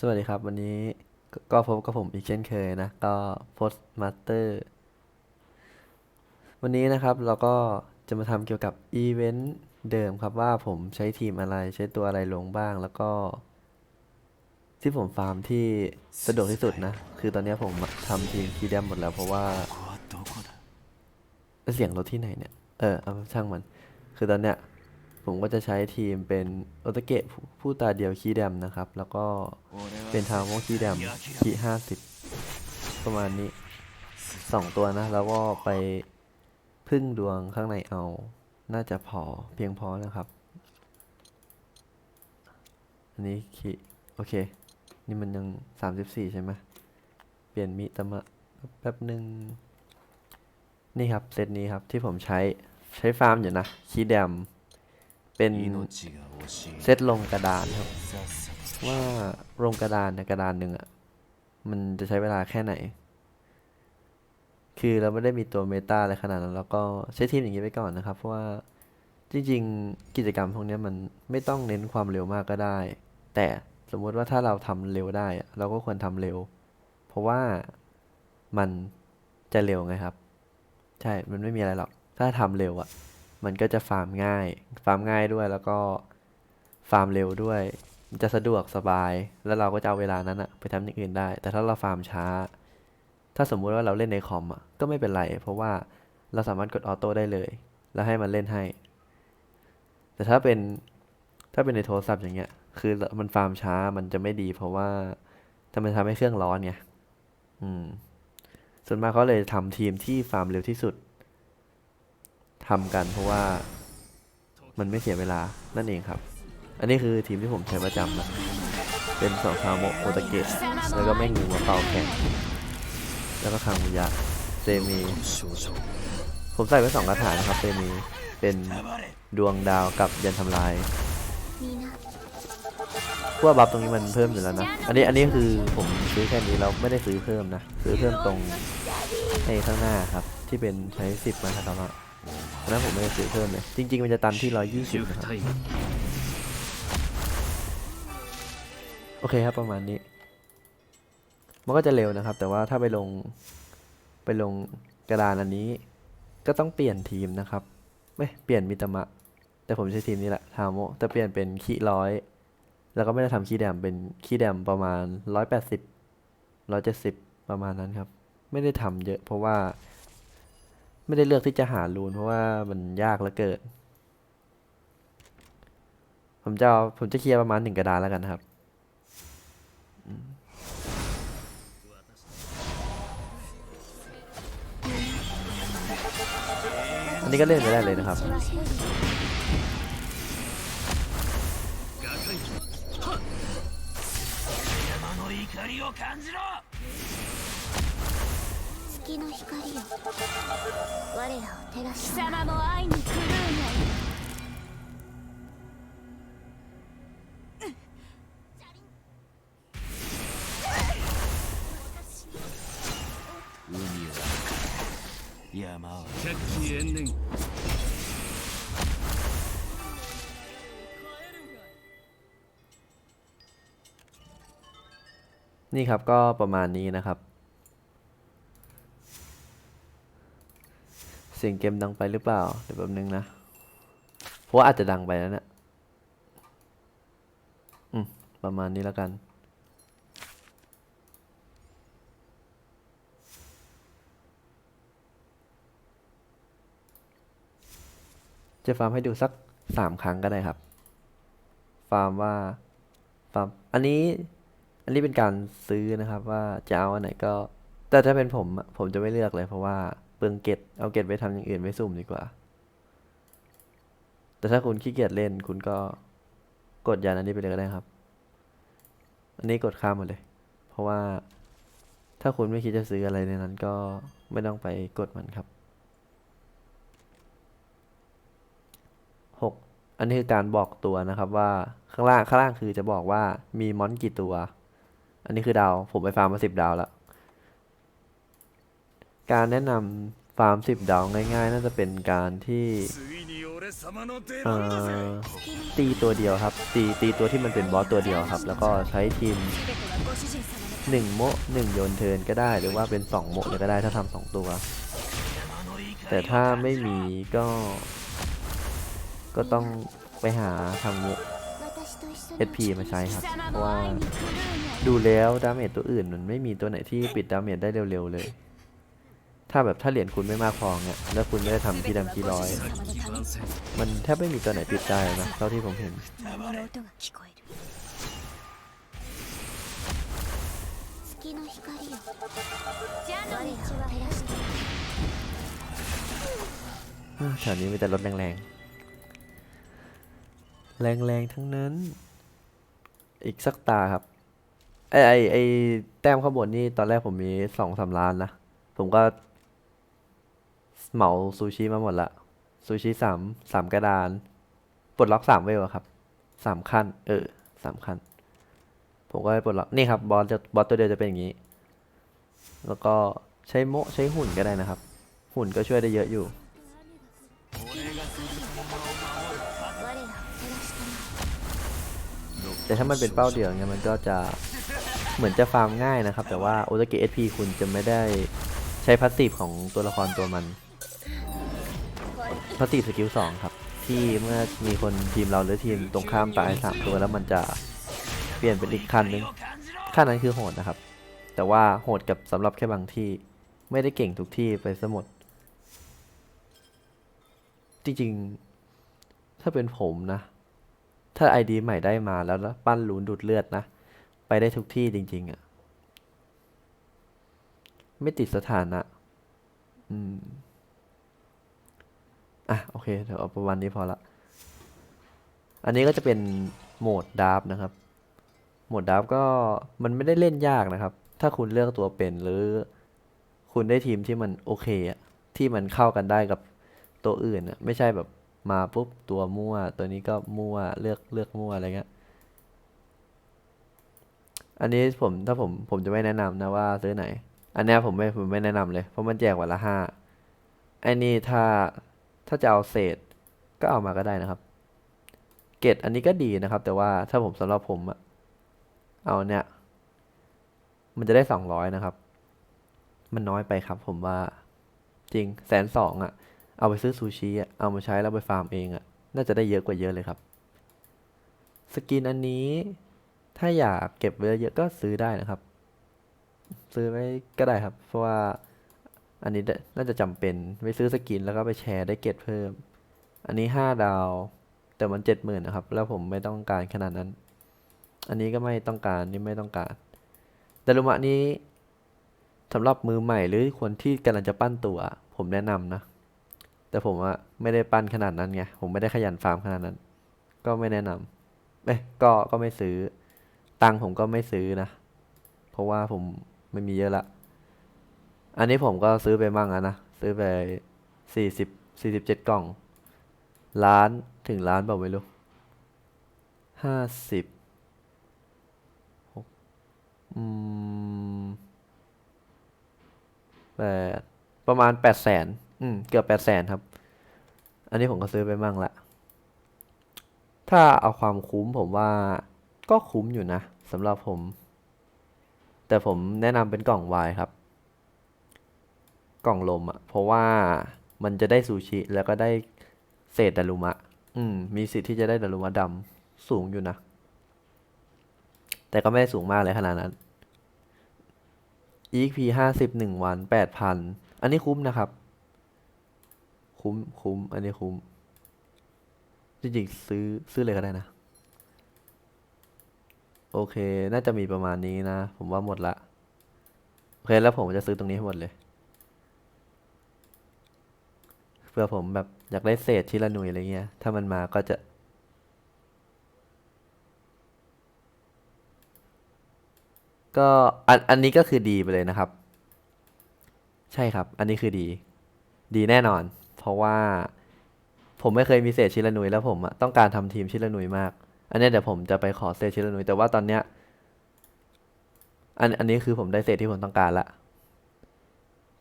สวัสดีครับ วันนี้ก็พบกับผมอีกเช่นเคยนะ ก็โพสต์มาสเตอร์วันนี้นะครับเราก็จะมาทำเกี่ยวกับอีเวนต์เดิมครับว่าผมใช้ทีมอะไรใช้ตัวอะไรลงบ้างแล้วก็ ที่ผมฟาร์มที่สะดวกที่สุดนะ คือตอนนี้ผมทำทีมคีเดมหมดแล้วเพราะว่า เสียงรถที่ไหนเนี่ย เออเอาช่างมัน คือตอนเนี้ย ผมก็จะใช้ทีมเป็นโอตาเกะผู้ผู้ตาเดียวคีย์แดมนะครับ แล้วก็俺はเป็นทางโมคีย์แดมคีห้าสิบประมาณนี้สองตัวนะ แล้วก็ไปพึ่งดวงข้างในเอา น่าจะพอเพียงพอนะครับ อันนี้คีโอเค นี่มันยังสามสิบสี่ใช่ไหมเปลี่ยนมิตามะแป๊บหนึ่งนี่ครับเซตนี้ครับที่ผมใช้ใช้ฟาร์มอยู่นะคีย์แดม เป็นเซตลงกระดานครับ ว่าลงกระดานในกระดานหนึ่งอะ่ะ มันจะใช้เวลาแค่ไหน คือเราไม่ได้มีตัวเมตาอะไรขนาดนั้น แล้วก็ใช้ทีมอย่างนี้ไปก่อนนะครับ เพราะว่าจริง ๆ กิจกรรมพวกนี้มันไม่ต้องเน้นความเร็วมากก็ได้ แต่สมมติว่าถ้าเราทำเร็วได้ เราก็ควรทำเร็ว เพราะว่ามันจะเร็วไงครับ ใช่ มันไม่มีอะไรหรอก ถ้าทำเร็วอะ มันก็จะฟาร์มง่าย ฟาร์มง่ายด้วยแล้วก็ฟาร์มเร็วด้วย มันจะสะดวกสบาย แล้วเราก็จะเอาเวลานั้นอะไปทำอย่างอื่นได้ แต่ถ้าเราฟาร์มช้า ถ้าสมมุติว่าเราเล่นในคอมอะก็ไม่เป็นไร เพราะว่าเราสามารถกดออโต้ได้เลย แล้วให้มันเล่นให้ แต่ถ้าเป็นถ้าเป็นในโทรศัพท์อย่างเงี้ย คือมันฟาร์มช้ามันจะไม่ดี เพราะว่าถ้ามันทำให้เครื่องร้อนไง อืม ส่วนมากเขาเลยทำทีมที่ฟาร์มเร็วที่สุด ทำกัน เพราะว่ามันไม่เสียเวลานั่นเองครับ อันนี้คือทีมที่ผมใช้ประจำนะเป็นสองคาโมโอตะเกตแล้วก็แม่งูมาเป่าแข่งแล้วก็คังมุยะเซมี ผมใส่ไปสองกระถางนะครับเซมีเป็นดวงดาวกับยันทำลายพวกบัฟตรงนี้มันเพิ่มอยู่แล้วนะ อันนี้อันนี้คือผมซื้อแค่นี้แล้วไม่ได้ซื้อเพิ่มนะ ซื้อเพิ่มตรงในข้างหน้าครับ ที่เป็นใช้สิบมาคาตามะ นะผมไม่ได้เสียเพิ่มเลย จริง ๆ มันจะตันที่ 120ครับ โอเคครับประมาณนี้ มันก็จะเร็วนะครับ แต่ว่าถ้าไปลงไปลงกระดานอันนี้ ก็ต้องเปลี่ยนทีมนะครับ ไม่เปลี่ยนมิตามะ แต่ผมใช้ทีมนี้แหละทาโมแต่เปลี่ยนเป็นขี้ร้อย แล้วก็ไม่ได้ทำขี้แดมเป็นขี้แดมประมาณ 180 170 ประมาณนั้นครับ ไม่ได้ทำเยอะเพราะว่า ไม่ได้เลือกที่จะหารูนเพราะว่ามันยากเหลือเกิน ผมจะผมจะเคลียร์ประมาณหนึ่งกระดานแล้วกันครับ อันนี้ก็เล่นไปได้เลยนะครับ 月の光よ我らを照らし貴様も会いに来るんや海は山は百鬼延年 นี่ครับก็ประมาณนี้นะครับ เสียงเกมดังไปหรือเปล่า เดี๋ยวแป๊บนึงนะ เพราะว่าอาจจะดังไปแล้วเนะี่ยอืม ประมาณนี้แล้วกัน จะฟาร์มให้ดูสักสามครั้งก็ได้ครับ ฟาร์มว่า ฟาร์ม อันนี้ อันนี้เป็นการซื้อนะครับว่าจะเอาอันไหนก็ แต่ถ้าเป็นผม ผมจะไม่เลือกเลยเพราะว่า เปลืองเกตเอาเกตไปทำอย่างอื่นไว้สุ่มดีกว่า แต่ถ้าคุณขี้เกียจเล่นคุณก็กดยันอันนี้ไปเลยก็ได้ครับ อันนี้กดข้ามหมดเลย เพราะว่าถ้าคุณไม่คิดจะซื้ออะไรในนั้นก็ไม่ต้องไปกดมันครับหกอันนี้คือการบอกตัวนะครับว่าข้างล่างข้างล่างคือจะบอกว่ามีมอนกี่ตัว อันนี้คือดาว ผมไปฟาร์มมาสิบดาวแล้ว การแนะนำฟาร์ม10ดาวง่ายๆ น่าจะเป็นการที่ตีตัวเดียวครับ ตีตีตัวที่มันเป็นบอสตัวเดียวครับ แล้วก็ใช้ทีมหนึ่งโมหนึ่งโยนเทินก็ได้หรือว่าเป็นสองโมเก็ได้ถ้าทำสองตัว แต่ถ้าไม่มีก็ ก็ต้องไปหาทำโม SP มาใช้ครับ เพราะว่าดูแล้วดาเมจตัวอื่นมันไม่มีตัวไหนที่ปิดดาเมจได้เร็วๆเลย ถ้าแบบถ้าเหรียญคุณไม่มากพอเนี่ยแล้วคุณไม่ได้ทำพี่ดำพี่ร้อย มันแทบไม่มีตัวไหนปิดได้นะเท่าที่ผมเห็นแถวนี้มีแต่รถแรงแรงแรงแรงทั้งนั้น อีกสักตาครับ ไอไอไอแต้มข้างบนนี่ตอนแรกผมมีสองสาล้านนะ ผมก็ เหมาซูชิมาหมดละซูชิสามสามกระดานปลดล็อกสามเวลครับสามขั้น เออสามขั้น ผมก็ไปปลดล็อกนี่ครับบอสจะบอสตัวเดียวจะเป็นอย่างนี้ แล้วก็ใช้โมใช้หุ่นก็ได้นะครับ หุ่นก็ช่วยได้เยอะอยู่แต่ถ้ามันเป็นเป้าเดี่ยวเนี่ยมันก็จะเหมือนจะฟาร์มง่ายนะครับ แต่ว่าโอตาเกะเอสพีคุณจะไม่ได้ใช้พัสซีฟของตัวละครตัวมัน พาสซีฟสกิลสองครับ ที่เมื่อมีคนทีมเราหรือทีมตรงข้ามตายสามตัวแล้วมันจะเปลี่ยนเป็นอีกคันนึงขั้นนั้นคือโหดนะครับ แต่ว่าโหดกับสำหรับแค่บางที่ไม่ได้เก่งทุกที่ไปซะหมด จริงๆ ถ้าเป็นผมนะ ถ้าไอดีใหม่ได้มาแล้วปั้นลูนดูดเลือดนะ ไปได้ทุกที่จริง ๆอะ่ะ ไม่ติดสถานะ อืม อะโอเคเดี๋ยวเอาประมาณนี้พอละ อันนี้ก็จะเป็นโหมดดาร์ฟนะครับ โหมดดาร์ฟก็มันไม่ได้เล่นยากนะครับ ถ้าคุณเลือกตัวเป็นหรือ คุณได้ทีมที่มันโอเคอะที่มันเข้ากันได้กับตัวอื่นอะไม่ใช่แบบมาปุ๊บตัวมั่ว ตัวนี้ก็มั่วเลือกเลือกมั่วอะไรเงี้ยอันนี้ผมถ้าผมผมจะไม่แนะนำนะว่าซื้อไหน อันนี้ผมไม่ผมไม่แนะนำเลยเพราะมันแจกวันละห้าไอ้นี่ถ้า ถ้าจะเอาเศษก็เอามาก็ได้นะครับ เกรดอันนี้ก็ดีนะครับ แต่ว่าถ้าผมสำหรับผมอะเอาเนี่ย มันจะได้สองร้อยนะครับ มันน้อยไปครับ ผมว่าจริงแสนสองอะเอาไปซื้อซูชิอะเอามาใช้แล้วไปฟาร์มเองอะน่าจะได้เยอะกว่าเยอะเลยครับ สกินอันนี้ ถ้าอยากเก็บไว้เยอะก็ซื้อได้นะครับ ซื้อไว้ก็ได้ครับ เพราะว่า อันนี้น่าจะจำเป็นไปซื้อสกินแล้วก็ไปแชร์ได้เกตเพิ่ม อันนี้ห้าดาว แต่มันเจ็ดหมื่นนะครับ แล้วผมไม่ต้องการขนาดนั้น อันนี้ก็ไม่ต้องการนี่ไม่ต้องการ แต่ลุมะนี้สำหรับมือใหม่หรือคนที่กำลังจะปั้นตัว ผมแนะนำนะ แต่ผมว่าไม่ได้ปั้นขนาดนั้นไงผมไม่ได้ขยันฟาร์มขนาดนั้น ก็ไม่แนะนำเอ้ยก็ก็ไม่ซื้อ ตังค์ผมก็ไม่ซื้อนะ เพราะว่าผมไม่มีเยอะละ อันนี้ผมก็ซื้อไปมั่งอะนะ ซื้อไปสี่สิบสี่สิบเจ็ดกล่อง ล้านถึงล้านเปล่าไม่รู้ห้าสิบอืมแปดประมาณแปดแสนอืม เกือบแปดแสนครับ อันนี้ผมก็ซื้อไปมั่งละ ถ้าเอาความคุ้มผมว่าก็คุ้มอยู่นะสำหรับผม แต่ผมแนะนำเป็นกล่องวายครับ กล่องลมอะ่ะ เพราะว่ามันจะได้ซูชิแล้วก็ได้เศษดารุมะ อืม มีสิทธิ์ที่จะได้ดารุมะดำสูงอยู่นะ แต่ก็ไม่ได้สูงมากเลยขนาดนั้น EP ห้าสิบหนึ่งวันแปดพัน อันนี้คุ้มนะครับ คุ้มคุ้ม อันนี้คุ้ม จริงๆซื้อซื้อเลยก็ได้นะ โอเค น่าจะมีประมาณนี้นะ ผมว่าหมดละ โอเค แล้วผมจะซื้อตรงนี้ให้หมดเลย เพื่อผมแบบอยากได้เศษทีละหน่วยอะไรเงี้ย ถ้ามันมาก็จะ ก็อันอันนี้ก็คือดีไปเลยนะครับ ใช่ครับ อันนี้คือดี ดีแน่นอน เพราะว่าผมไม่เคยมีเศษชิลานุยแล้วผมต้องการทำทีมชิลานุยมาก อันนี้เดี๋ยวผมจะไปขอเศษชิลานุยแต่ว่าตอนเนี้ย อันอันนี้คือผมได้เศษที่ผมต้องการละ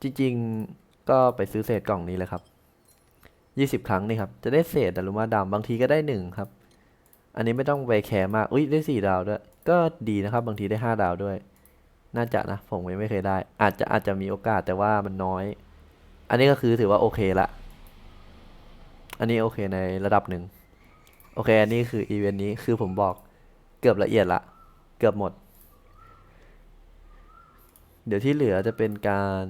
จริงๆ ก็ไปซื้อเศษกล่องนี้เลยครับ ยี่สิบครั้งนี่ครับ จะได้เศษดารุมาดำบางทีก็ได้หนึ่งครับ อันนี้ไม่ต้องไปแคร์มาก อุ้ยได้สี่ดาวด้วย ก็ดีนะครับ บางทีได้ห้าดาวด้วย น่าจะนะ ผมยังไม่เคยได้ อาจจะอาจจะมีโอกาสแต่ว่ามันน้อย อันนี้ก็คือถือว่าโอเคละ อันนี้โอเคในระดับหนึ่ง โอเค อันนี้คืออีเวนต์นี้ คือผมบอกเกือบละเอียดละ เกือบหมด เดี๋ยวที่เหลือจะเป็นการ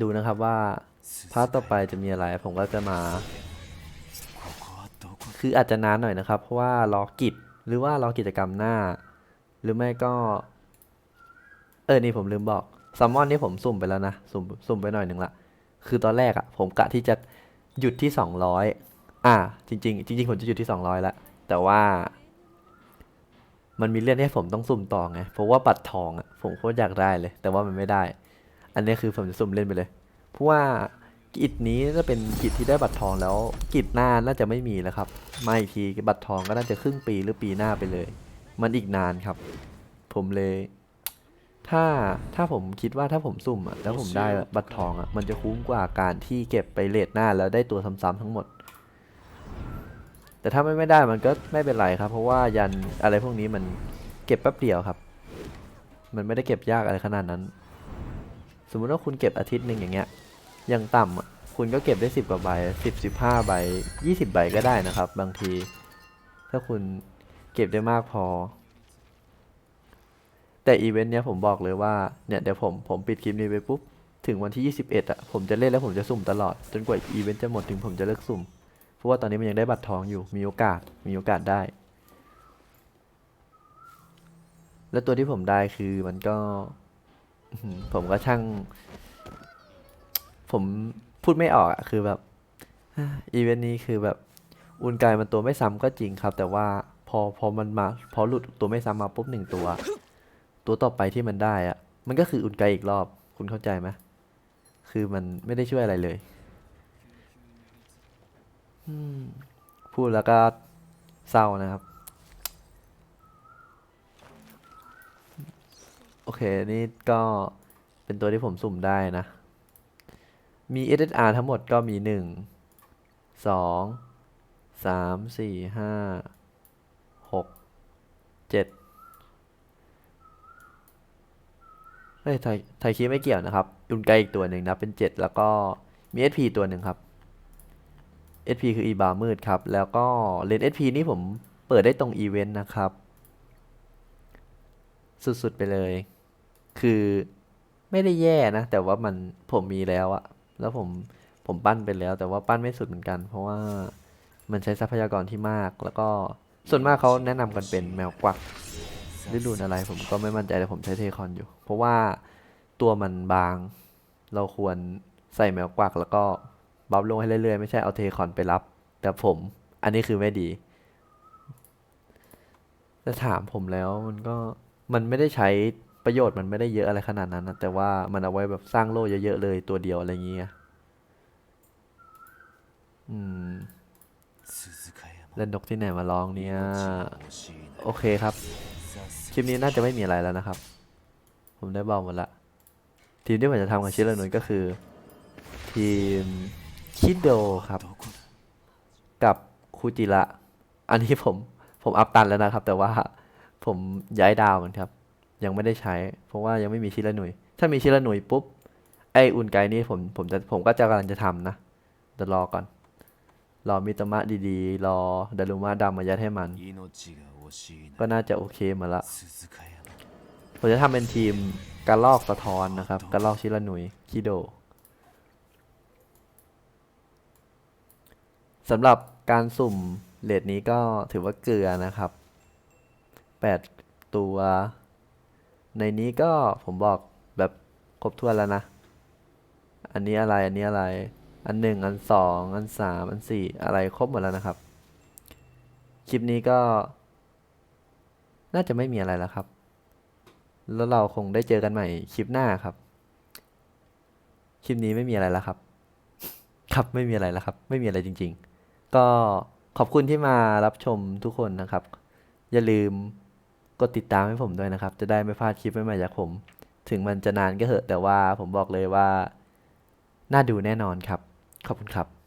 ดูนะครับว่า พาร์ทต่อไปจะมีอะไรผมก็จะมา คืออาจจะนานหน่อยนะครับ เพราะว่ารอกิจหรือว่ารอกิจกรรมหน้า หรือไม่ก็ เออนี่ผมลืมบอกซัมมอนนี่ผมสุ่มไปแล้วนะสุ่มสุ่มไปหน่อยหนึ่งละคือตอนแรกอะผมกะที่จะหยุดที่สองร้อยอ่า จริงจริงจริงจผมจะหยุดที่สองร้อยละแต่ว่ามันมีเรื่องให้ผมต้องสุ่มต่อไง เพราะว่าปัดทองอะผมโคตรอยากได้เลย แต่ว่ามันไม่ได้ อันนี้คือผมจะสุ่มเล่นไปเลย เพราะว่ากิจนี้จะเป็นกิจที่ได้บัตรทองแล้ว กิจหน้าน่าจะไม่มีแล้วครับมาอีกทีบัตรทองก็น่าจะครึ่งปีหรือปีหน้าไปเลย มันอีกนานครับ ผมเลย ถ้าถ้าผมคิดว่าถ้าผมสุ่มอะแล้วผมได้บัตรทองอะมันจะคุ้มกว่าการที่เก็บไปเลทหน้าแล้วได้ตัวซ้ำๆทั้งหมด แต่ถ้าไม่ไม่ได้มันก็ไม่เป็นไรครับ เพราะว่ายันอะไรพวกนี้มันเก็บแป๊บเดียวครับ มันไม่ได้เก็บยากอะไรขนาดนั้น สมมุติว่าคุณเก็บอาทิตย์หนึ่งอย่างเงี้ยอย่างต่ำอะคุณก็เก็บได้สิบกว่าใบสิบสิบห้าใบยี่สิบใบก็ได้นะครับ บางที ถ้าคุณเก็บได้มากพอ แต่อีเวนต์เนี้ยผมบอกเลยว่าเนี่ยเดี๋ยวผมผมปิดคลิปนี้ไปปุ๊บถึงวันที่ 21อะผมจะเล่นแล้วผมจะสุ่มตลอด จนกว่าอีเวนต์จะหมดถึงผมจะเลิกสุ่ม เพราะว่าตอนนี้มันยังได้บัตรทองอยู่มีโอกาสมีโอกาสได้ แล้วตัวที่ผมได้คือมันก็ ผมก็ช่าง ผมพูดไม่ออกอะคือแบบอีเวนต์นี้คือแบบอุนกายมันตัวไม่ซ้ำก็จริงครับ แต่ว่าพอพอมันมา พอหลุดตัวไม่ซ้ำมาปุ๊บหนึ่งตัว ตัวต่อไปที่มันได้อะมันก็คืออุนกายอีกรอบ คุณเข้าใจไหมคือมันไม่ได้ช่วยอะไรเลยพูดแล้วก็เศร้านะครับ โอ เค นี่ก็เป็นตัวที่ผมสุ่มได้นะ มี SSR ทั้งหมดก็มีหนึ่งสองสามสี่ห้าหกเจ็ดเฮ้ยไทยไทยคีไม่เกี่ยวนะครับอุนไกอีกตัวหนึ่งนะ เป็นเจ็ดแล้วก็มี SP ตัวหนึ่งครับ SP คืออีบามืดครับ แล้วก็เลน SP นี่ผมเปิดได้ตรงอีเวนต์นะครับ สุด ๆ ไปเลย คือไม่ได้แย่นะ แต่ว่ามันผมมีแล้วอะแล้วผมผมปั้นไปแล้ว แต่ว่าปั้นไม่สุดเหมือนกัน เพราะว่ามันใช้ทรัพยากรที่มาก แล้วก็ส่วนมากเขาแนะนำกันเป็นแมวกวักฤดูอะไร ผมก็ไม่มั่นใจแต่ผมใช้เทคอนอยู่ เพราะว่าตัวมันบาง เราควรใส่แมวกวัก แล้วก็บัฟลงให้เรื่อยๆ ไม่ใช่เอาเทคอนไปรับ แต่ผม อันนี้คือไม่ดีแต่ถามผมแล้วมันก็มันไม่ได้ใช้ ประโยชน์มันไม่ได้เยอะอะไรขนาดนั้นนะแต่ว่ามันเอาไว้แบบสร้างโล่เยอะๆเลยตัวเดียวอะไรเงี้ยอืมแล้วนกที่ไหนมาร้องเนี่ยโอเคครับ คลิปนี้น่าจะไม่มีอะไรแล้วนะครับ ผมได้บอกหมดละ ทีมที่ผมจะทำกับชิลนุนก็คือ ทีมคิดโดครับ กับคูจิระอันนี้ผมผมอัพตันแล้วนะครับ แต่ว่าผมย้ายดาวมันครับ ยังไม่ได้ใช้ เพราะว่ายังไม่มีชิลหน่วย ถ้ามีชิลหน่วยปุ๊บ ไออุ่นไกนี้ผมผมจะผมก็จะกำลังจะทำนะเดี๋ยวรอก่อน รอมิตมะดีๆ รอดารุมะดำมายัดให้มัน ก็น่าจะโอเคมาละ ผมจะทำเป็นทีมการลอกสะท้อนนะครับการลอกชิลหน่วยคิโดสำหรับการสุ่มเลทนี้ก็ถือว่าเกลือนะครับ 8 ตัว ในนี้ก็ผมบอกแบบครบถ้วนแล้วนะ อันนี้อะไร อันนี้อะไร อันหนึ่งอันสองอันสามอันสี่อะไรครบหมดแล้วนะครับ คลิปนี้ก็ น่าจะไม่มีอะไรแล้วครับ แล้วเราคงได้เจอกันใหม่คลิปหน้าครับ คลิปนี้ไม่มีอะไรแล้วครับ ครับไม่มีอะไรแล้วครับ ไม่มีอะไรจริง ๆ ก็ขอบคุณที่มารับชมทุกคนนะครับ อย่าลืม กดติดตามให้ผมด้วยนะครับ จะได้ไม่พลาดคลิปใหม่ๆจากผม ถึงมันจะนานก็เถอะแต่ว่าผมบอกเลยว่า น่าดูแน่นอนครับ ขอบคุณครับ